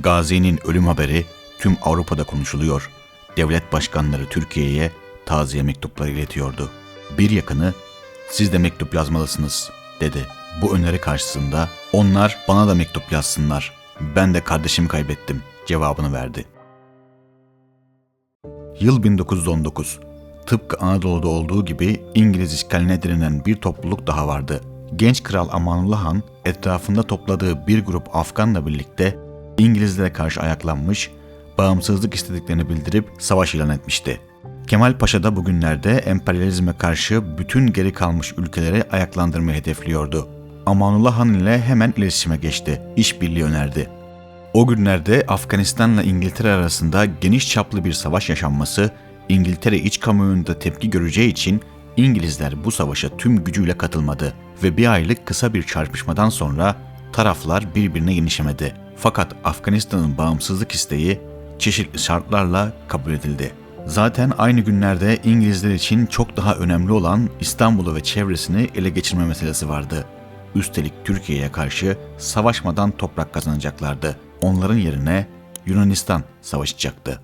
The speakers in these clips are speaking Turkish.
Gazi'nin ölüm haberi tüm Avrupa'da konuşuluyor. Devlet başkanları Türkiye'ye taziye mektupları iletiyordu. Bir yakını siz de mektup yazmalısınız dedi. Bu öneri karşısında onlar bana da mektup yazsınlar. Ben de kardeşimi kaybettim cevabını verdi. Yıl 1919. Tıpkı Anadolu'da olduğu gibi İngiliz işgaline direnen bir topluluk daha vardı. Genç kral Amanullah Han etrafında topladığı bir grup Afganla birlikte İngilizlere karşı ayaklanmış, bağımsızlık istediklerini bildirip savaş ilan etmişti. Kemal Paşa da bugünlerde emperyalizme karşı bütün geri kalmış ülkeleri ayaklandırmayı hedefliyordu. Amanullah Han ile hemen iletişime geçti, işbirliği önerdi. O günlerde Afganistan'la İngiltere arasında geniş çaplı bir savaş yaşanması, İngiltere iç kamuoyunda tepki göreceği için İngilizler bu savaşa tüm gücüyle katılmadı ve bir aylık kısa bir çarpışmadan sonra taraflar birbirine yenişemedi. Fakat Afganistan'ın bağımsızlık isteği çeşitli şartlarla kabul edildi. Zaten aynı günlerde İngilizler için çok daha önemli olan İstanbul'u ve çevresini ele geçirme meselesi vardı. Üstelik Türkiye'ye karşı savaşmadan toprak kazanacaklardı. Onların yerine Yunanistan savaşacaktı.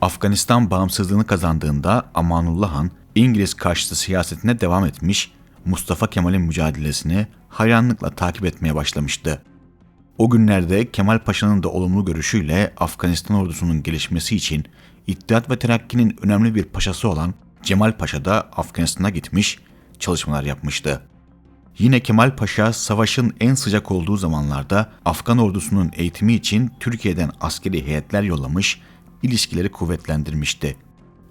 Afganistan bağımsızlığını kazandığında Amanullah Han İngiliz karşıtı siyasetine devam etmiş, Mustafa Kemal'in mücadelesini hayranlıkla takip etmeye başlamıştı. O günlerde Kemal Paşa'nın da olumlu görüşüyle Afganistan ordusunun gelişmesi için İttihat ve Terakki'nin önemli bir paşası olan Cemal Paşa da Afganistan'a gitmiş, çalışmalar yapmıştı. Yine Kemal Paşa savaşın en sıcak olduğu zamanlarda Afgan ordusunun eğitimi için Türkiye'den askeri heyetler yollamış, ilişkileri kuvvetlendirmişti.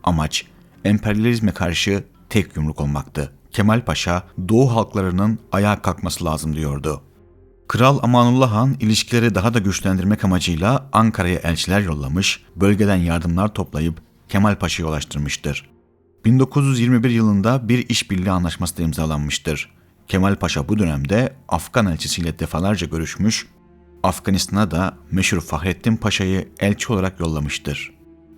Amaç emperyalizme karşı tek yumruk olmaktı. Kemal Paşa Doğu halklarının ayağa kalkması lazım diyordu. Kral Amanullah Han ilişkileri daha da güçlendirmek amacıyla Ankara'ya elçiler yollamış, bölgeden yardımlar toplayıp Kemal Paşa'ya ulaştırmıştır. 1921 yılında bir işbirliği anlaşması da imzalanmıştır. Kemal Paşa bu dönemde Afgan elçisiyle defalarca görüşmüş, Afganistan'a da meşhur Fahrettin Paşa'yı elçi olarak yollamıştır.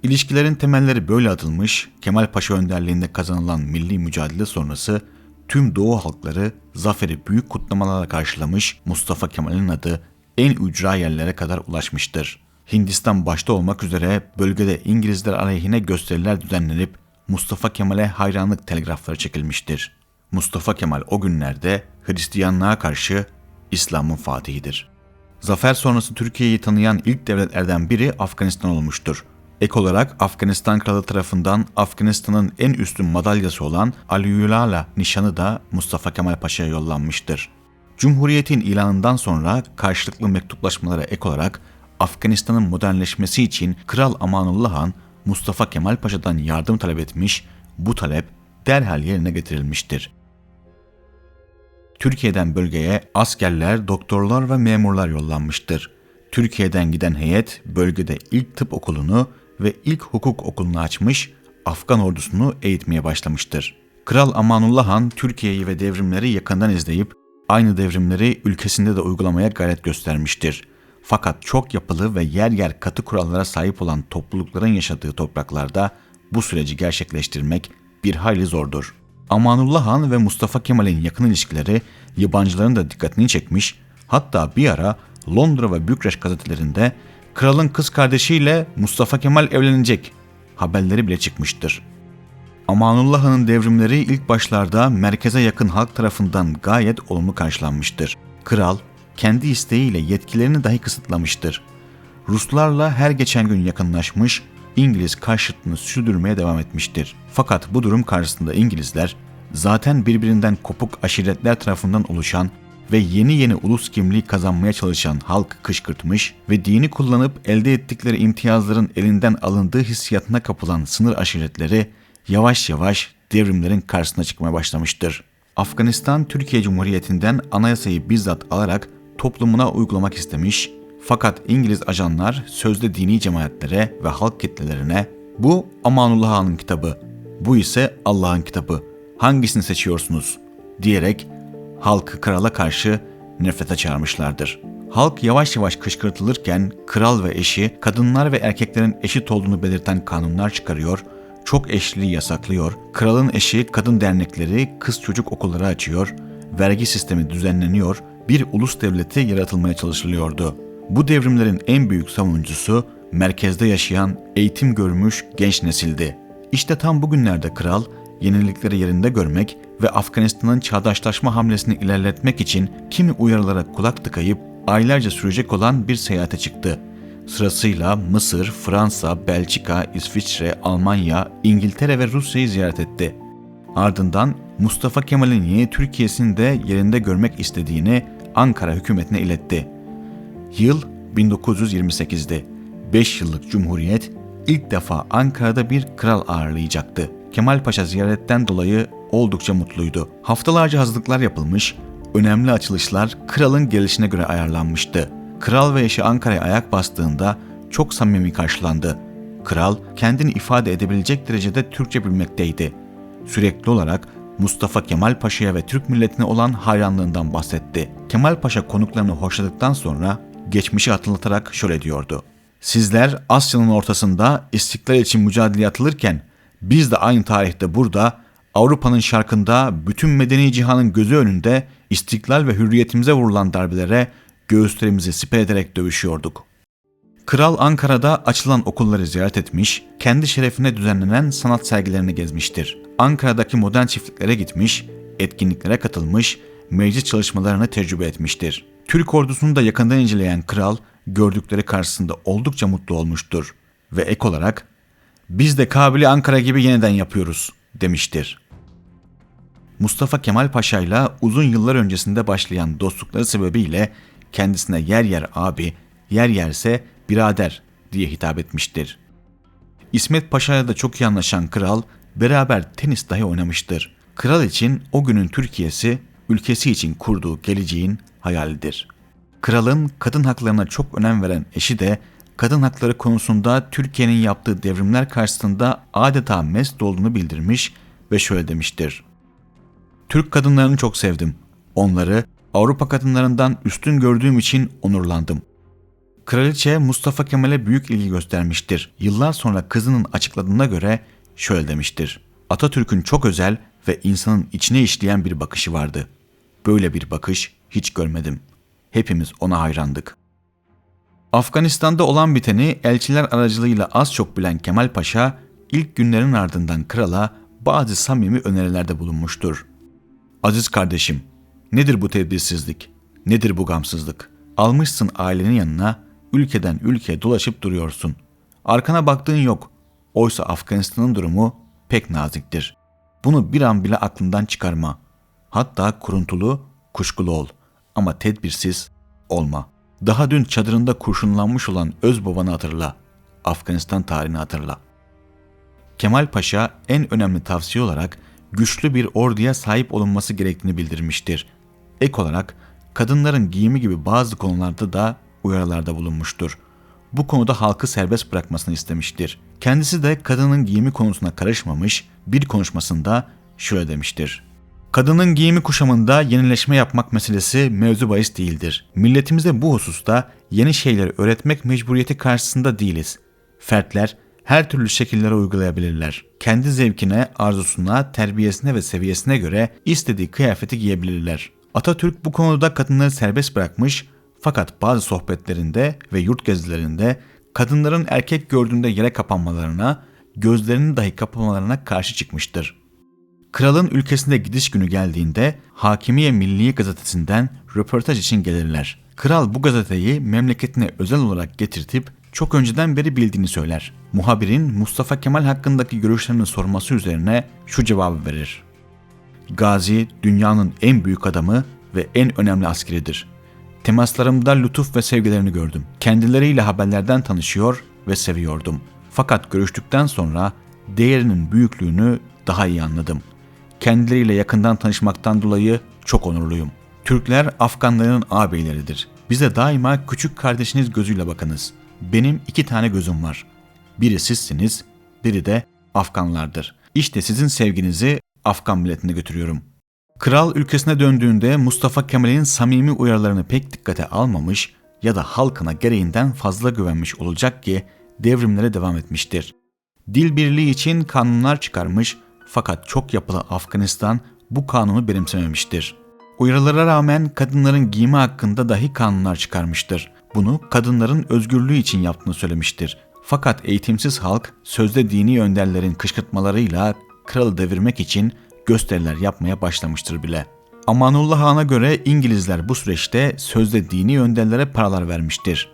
İlişkilerin temelleri böyle atılmış, Kemal Paşa önderliğinde kazanılan milli mücadele sonrası tüm Doğu halkları zaferi büyük kutlamalarla karşılamış, Mustafa Kemal'in adı en ücra yerlere kadar ulaşmıştır. Hindistan başta olmak üzere bölgede İngilizler aleyhine gösteriler düzenlenip Mustafa Kemal'e hayranlık telgrafları çekilmiştir. Mustafa Kemal o günlerde Hristiyanlığa karşı İslam'ın fatihidir. Zafer sonrası Türkiye'yi tanıyan ilk devletlerden biri Afganistan olmuştur. Ek olarak Afganistan kralı tarafından Afganistan'ın en üstün madalyası olan Aliyulala nişanı da Mustafa Kemal Paşa'ya yollanmıştır. Cumhuriyetin ilanından sonra karşılıklı mektuplaşmalara ek olarak Afganistan'ın modernleşmesi için Kral Amanullah Han Mustafa Kemal Paşa'dan yardım talep etmiş, bu talep derhal yerine getirilmiştir. Türkiye'den bölgeye askerler, doktorlar ve memurlar yollanmıştır. Türkiye'den giden heyet bölgede ilk tıp okulunu ve ilk hukuk okulunu açmış, Afgan ordusunu eğitmeye başlamıştır. Kral Amanullah Han Türkiye'yi ve devrimleri yakından izleyip aynı devrimleri ülkesinde de uygulamaya gayret göstermiştir. Fakat çok yapılı ve yer yer katı kurallara sahip olan toplulukların yaşadığı topraklarda bu süreci gerçekleştirmek bir hayli zordur. Amanullah Han ve Mustafa Kemal'in yakın ilişkileri yabancıların da dikkatini çekmiş, hatta bir ara Londra ve Bükreş gazetelerinde kralın kız kardeşiyle Mustafa Kemal evlenecek haberleri bile çıkmıştır. Amanullah devrimleri ilk başlarda merkeze yakın halk tarafından gayet olumlu karşılanmıştır. Kral kendi isteğiyle yetkilerini dahi kısıtlamıştır. Ruslarla her geçen gün yakınlaşmış, İngiliz karşıtını sürdürmeye devam etmiştir. Fakat bu durum karşısında İngilizler zaten birbirinden kopuk aşiretler tarafından oluşan ve yeni yeni ulus kimliği kazanmaya çalışan halk kışkırtmış ve dini kullanıp elde ettikleri imtiyazların elinden alındığı hissiyatına kapılan sınır aşiretleri yavaş yavaş devrimlerin karşısına çıkmaya başlamıştır. Afganistan Türkiye Cumhuriyeti'nden anayasayı bizzat alarak toplumuna uygulamak istemiş fakat İngiliz ajanlar sözde dini cemaatlere ve halk kitlelerine bu Amanullah Han'ın kitabı, bu ise Allah'ın kitabı. Hangisini seçiyorsunuz? diyerek halkı krala karşı nefrete çağırmışlardır. Halk yavaş yavaş kışkırtılırken kral ve eşi kadınlar ve erkeklerin eşit olduğunu belirten kanunlar çıkarıyor, çok eşliliği yasaklıyor, kralın eşi kadın dernekleri, kız çocuk okulları açıyor, vergi sistemi düzenleniyor, bir ulus devleti yaratılmaya çalışılıyordu. Bu devrimlerin en büyük savunucusu merkezde yaşayan eğitim görmüş genç nesildi. İşte tam bugünlerde kral yenilikleri yerinde görmek ve Afganistan'ın çağdaşlaşma hamlesini ilerletmek için kimi uyarılara kulak tıkayıp aylarca sürecek olan bir seyahate çıktı. Sırasıyla Mısır, Fransa, Belçika, İsviçre, Almanya, İngiltere ve Rusya'yı ziyaret etti. Ardından Mustafa Kemal'in yeni Türkiye'sini de yerinde görmek istediğini Ankara hükümetine iletti. Yıl 1928'di. 5 yıllık cumhuriyet ilk defa Ankara'da bir kral ağırlayacaktı. Kemal Paşa ziyaretten dolayı oldukça mutluydu. Haftalarca hazırlıklar yapılmış, önemli açılışlar kralın gelişine göre ayarlanmıştı. Kral ve eşi Ankara'ya ayak bastığında çok samimi karşılandı. Kral kendini ifade edebilecek derecede Türkçe bilmekteydi. Sürekli olarak Mustafa Kemal Paşa'ya ve Türk milletine olan hayranlığından bahsetti. Kemal Paşa konuklarını hoşladıktan sonra geçmişi hatırlatarak şöyle diyordu. Sizler Asya'nın ortasında istiklal için mücadele atılırken biz de aynı tarihte burada Avrupa'nın şarkında bütün medeni cihanın gözü önünde istiklal ve hürriyetimize vurulan darbelere göğüslerimizi siper ederek dövüşüyorduk. Kral Ankara'da açılan okulları ziyaret etmiş, kendi şerefine düzenlenen sanat sergilerini gezmiştir. Ankara'daki modern çiftliklere gitmiş, etkinliklere katılmış, meclis çalışmalarını tecrübe etmiştir. Türk ordusunu da yakından inceleyen kral, gördükleri karşısında oldukça mutlu olmuştur ve ek olarak biz de Kabil'i Ankara gibi yeniden yapıyoruz demiştir. Mustafa Kemal Paşa ile uzun yıllar öncesinde başlayan dostlukları sebebiyle kendisine yer yer abi, yer yerse birader diye hitap etmiştir. İsmet Paşa ile de çok iyi anlaşan kral beraber tenis dahi oynamıştır. Kral için o günün Türkiye'si ülkesi için kurduğu geleceğin hayalidir. Kralın kadın haklarına çok önem veren eşi de kadın hakları konusunda Türkiye'nin yaptığı devrimler karşısında adeta mest olduğunu bildirmiş ve şöyle demiştir. Türk kadınlarını çok sevdim. Onları Avrupa kadınlarından üstün gördüğüm için onurlandım. Kraliçe Mustafa Kemal'e büyük ilgi göstermiştir. Yıllar sonra kızının açıkladığına göre şöyle demiştir. Atatürk'ün çok özel ve insanın içine işleyen bir bakışı vardı. Böyle bir bakış hiç görmedim. Hepimiz ona hayrandık. Afganistan'da olan biteni elçiler aracılığıyla az çok bilen Kemal Paşa, ilk günlerin ardından krala bazı samimi önerilerde bulunmuştur. Aziz kardeşim, nedir bu tedbirsizlik? Nedir bu gamsızlık? Almışsın ailenin yanına, ülkeden ülkeye dolaşıp duruyorsun. Arkana baktığın yok. Oysa Afganistan'ın durumu pek naziktir. Bunu bir an bile aklından çıkarma. Hatta kuruntulu, kuşkulu ol. Ama tedbirsiz olma. Daha dün çadırında kurşunlanmış olan öz babanı hatırla. Afganistan tarihini hatırla. Kemal Paşa en önemli tavsiye olarak güçlü bir orduya sahip olunması gerektiğini bildirmiştir. Ek olarak kadınların giyimi gibi bazı konularda da uyarılarda bulunmuştur. Bu konuda halkı serbest bırakmasını istemiştir. Kendisi de kadının giyimi konusuna karışmamış, bir konuşmasında şöyle demiştir. Kadının giyimi kuşamında yenileşme yapmak meselesi mevzu bahis değildir. Milletimize bu hususta yeni şeyler öğretmek mecburiyeti karşısında değiliz. Fertler her türlü şekillere uygulayabilirler. Kendi zevkine, arzusuna, terbiyesine ve seviyesine göre istediği kıyafeti giyebilirler. Atatürk bu konuda kadınları serbest bırakmış fakat bazı sohbetlerinde ve yurt gezilerinde kadınların erkek gördüğünde yere kapanmalarına, gözlerini dahi kapamalarına karşı çıkmıştır. Kralın ülkesinde gidiş günü geldiğinde Hakimiye Milliye gazetesinden röportaj için gelirler. Kral bu gazeteyi memleketine özel olarak getirtip çok önceden beri bildiğini söyler. Muhabirin Mustafa Kemal hakkındaki görüşlerini sorması üzerine şu cevabı verir. Gazi dünyanın en büyük adamı ve en önemli askeridir. Temaslarımda lütuf ve sevgilerini gördüm. Kendileriyle haberlerden tanışıyor ve seviyordum. Fakat görüştükten sonra değerinin büyüklüğünü daha iyi anladım. Kendileriyle yakından tanışmaktan dolayı çok onurluyum. Türkler Afganların ağabeyleridir. Bize daima küçük kardeşiniz gözüyle bakınız. Benim iki tane gözüm var. Biri sizsiniz, biri de Afganlardır. İşte sizin sevginizi Afgan milletine götürüyorum. Kral ülkesine döndüğünde Mustafa Kemal'in samimi uyarılarını pek dikkate almamış ya da halkına gereğinden fazla güvenmiş olacak ki devrimlere devam etmiştir. Dil birliği için kanunlar çıkarmış fakat çok yapılı Afganistan bu kanunu benimsememiştir. Uyarılara rağmen kadınların giyimi hakkında dahi kanunlar çıkarmıştır. Bunu kadınların özgürlüğü için yaptığını söylemiştir. Fakat eğitimsiz halk sözde dini önderlerin kışkırtmalarıyla kralı devirmek için gösteriler yapmaya başlamıştır bile. Amanullah Han'a göre İngilizler bu süreçte sözde dini önderlere paralar vermiştir.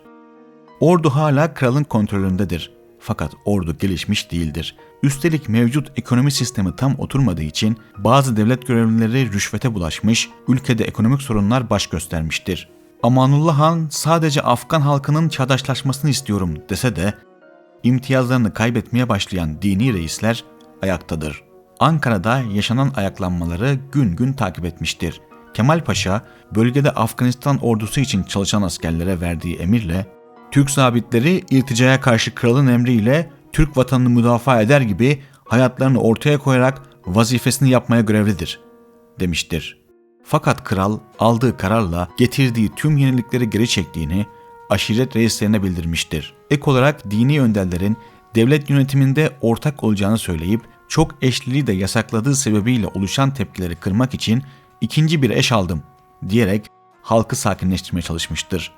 Ordu hala kralın kontrolündedir. Fakat ordu gelişmiş değildir. Üstelik mevcut ekonomi sistemi tam oturmadığı için bazı devlet görevlileri rüşvete bulaşmış, ülkede ekonomik sorunlar baş göstermiştir. Amanullah Han sadece Afgan halkının çağdaşlaşmasını istiyorum dese de imtiyazlarını kaybetmeye başlayan dini reisler ayaktadır. Ankara'da yaşanan ayaklanmaları gün gün takip etmiştir. Kemal Paşa bölgede Afganistan ordusu için çalışan askerlere verdiği emirle Türk zabitleri irticaya karşı kralın emriyle Türk vatanını müdafaa eder gibi hayatlarını ortaya koyarak vazifesini yapmaya görevlidir demiştir. Fakat kral aldığı kararla getirdiği tüm yenilikleri geri çektiğini aşiret reislerine bildirmiştir. Ek olarak dini önderlerin devlet yönetiminde ortak olacağını söyleyip çok eşliliği de yasakladığı sebebiyle oluşan tepkileri kırmak için ikinci bir eş aldım diyerek halkı sakinleştirmeye çalışmıştır.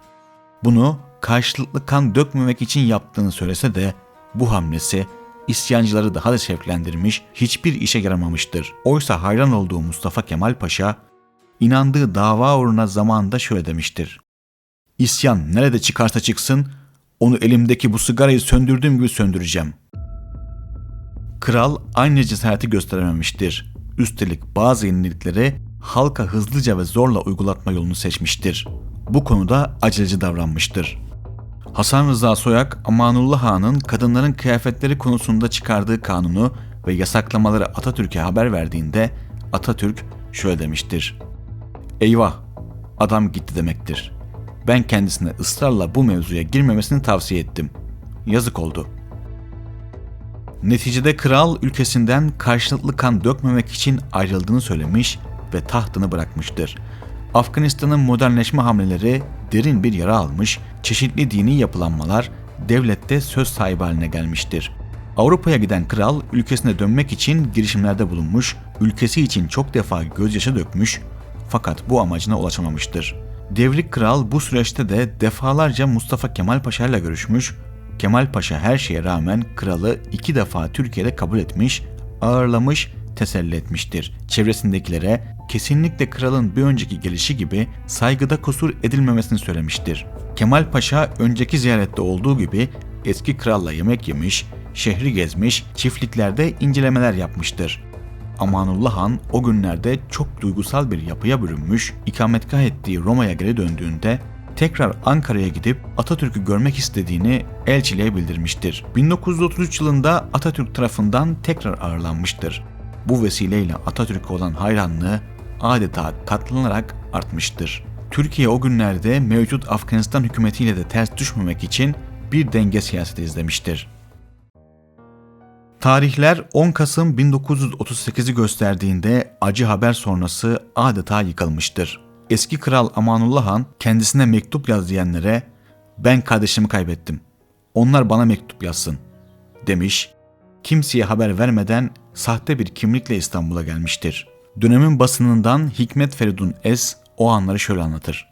Bunu karşılıklı kan dökmemek için yaptığını söylese de bu hamlesi isyancıları daha da şevklendirmiş, hiçbir işe yaramamıştır. Oysa hayran olduğu Mustafa Kemal Paşa, inandığı dava uğruna zamanında şöyle demiştir. İsyan nerede çıkarsa çıksın, onu elimdeki bu sigarayı söndürdüğüm gibi söndüreceğim. Kral aynı cesareti gösterememiştir. Üstelik bazı yenilikleri halka hızlıca ve zorla uygulatma yolunu seçmiştir. Bu konuda aceleci davranmıştır. Hasan Rıza Soyak, Amanullah Han'ın kadınların kıyafetleri konusunda çıkardığı kanunu ve yasaklamaları Atatürk'e haber verdiğinde Atatürk şöyle demiştir. Eyvah, adam gitti demektir. Ben kendisine ısrarla bu mevzuya girmemesini tavsiye ettim. Yazık oldu. Neticede kral ülkesinden karşılıklı kan dökmemek için ayrıldığını söylemiş ve tahtını bırakmıştır. Afganistan'ın modernleşme hamleleri derin bir yara almış, çeşitli dini yapılanmalar devlette söz sahibi haline gelmiştir. Avrupa'ya giden kral ülkesine dönmek için girişimlerde bulunmuş, ülkesi için çok defa gözyaşı dökmüş fakat bu amacına ulaşamamıştır. Devrik kral bu süreçte de defalarca Mustafa Kemal Paşa ile görüşmüş, Kemal Paşa her şeye rağmen kralı iki defa Türkiye'de kabul etmiş, ağırlamış, teselli etmiştir. Çevresindekilere kesinlikle kralın bir önceki gelişi gibi saygıda kusur edilmemesini söylemiştir. Kemal Paşa önceki ziyarette olduğu gibi eski kralla yemek yemiş, şehri gezmiş, çiftliklerde incelemeler yapmıştır. Amanullah Han o günlerde çok duygusal bir yapıya bürünmüş, ikametgah ettiği Roma'ya geri döndüğünde tekrar Ankara'ya gidip Atatürk'ü görmek istediğini elçiliğe bildirmiştir. 1933 yılında Atatürk tarafından tekrar ağırlanmıştır. Bu vesileyle Atatürk'e olan hayranlığı adeta katlanarak artmıştır. Türkiye o günlerde mevcut Afganistan hükümetiyle de ters düşmemek için bir denge siyaseti izlemiştir. Tarihler 10 Kasım 1938'i gösterdiğinde acı haber sonrası adeta yıkılmıştır. Eski kral Amanullah Han kendisine mektup yaz diyenlere ben kardeşimi kaybettim. Onlar bana mektup yazsın demiş. Kimseye haber vermeden sahte bir kimlikle İstanbul'a gelmiştir. Dönemin basınından Hikmet Feridun Es o anları şöyle anlatır.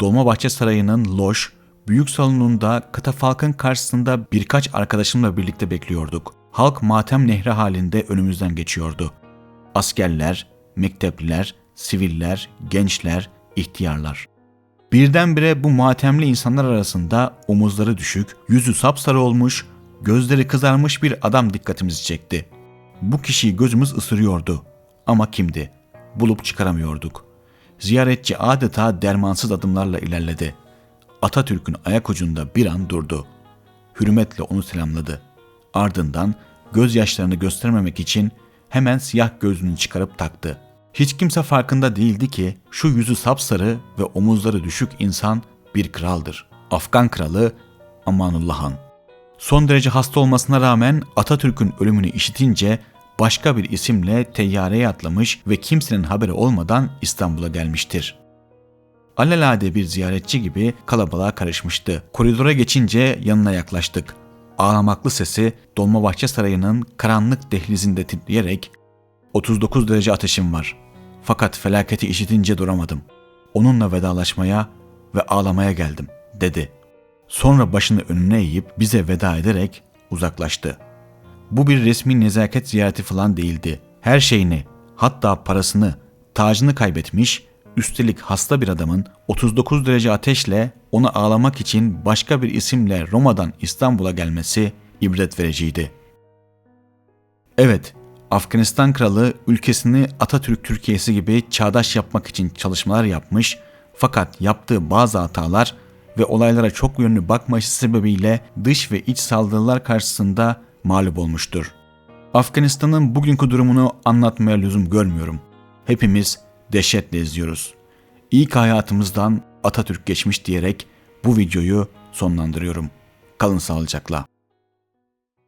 Dolmabahçe Sarayı'nın loş, büyük salonunda katafalkın karşısında birkaç arkadaşımla birlikte bekliyorduk. Halk matem nehri halinde önümüzden geçiyordu. Askerler, mektepliler, siviller, gençler, ihtiyarlar. Birdenbire bu matemli insanlar arasında omuzları düşük, yüzü sapsarı olmuş, gözleri kızarmış bir adam dikkatimizi çekti. Bu kişiyi gözümüz ısırıyordu. Ama kimdi? Bulup çıkaramıyorduk. Ziyaretçi adeta dermansız adımlarla ilerledi. Atatürk'ün ayak ucunda bir an durdu. Hürmetle onu selamladı. Ardından gözyaşlarını göstermemek için hemen siyah gözlüğünü çıkarıp taktı. Hiç kimse farkında değildi ki şu yüzü sapsarı ve omuzları düşük insan bir kraldır. Afgan kralı Amanullah Han. Son derece hasta olmasına rağmen Atatürk'ün ölümünü işitince başka bir isimle teyyareye atlamış ve kimsenin haberi olmadan İstanbul'a gelmiştir. Alelade bir ziyaretçi gibi kalabalığa karışmıştı. Koridora geçince yanına yaklaştık. Ağlamaklı sesi Dolmabahçe Sarayı'nın karanlık dehlizinde titreyerek 39 derece ateşim var. Fakat felaketi işitince duramadım. Onunla vedalaşmaya ve ağlamaya geldim, dedi. Sonra başını önüne eğip bize veda ederek uzaklaştı. Bu bir resmi nezaket ziyareti falan değildi. Her şeyini, hatta parasını, tacını kaybetmiş, üstelik hasta bir adamın 39 derece ateşle onu ağlamak için başka bir isimle Roma'dan İstanbul'a gelmesi ibret vericiydi. Evet, Afganistan kralı ülkesini Atatürk Türkiye'si gibi çağdaş yapmak için çalışmalar yapmış fakat yaptığı bazı hatalar ve olaylara çok yönlü bakmayışı sebebiyle dış ve iç saldırılar karşısında mağlup olmuştur. Afganistan'ın bugünkü durumunu anlatmaya lüzum görmüyorum. Hepimiz dehşetle izliyoruz. İlk hayatımızdan Atatürk geçmiş diyerek bu videoyu sonlandırıyorum. Kalın sağlıcakla.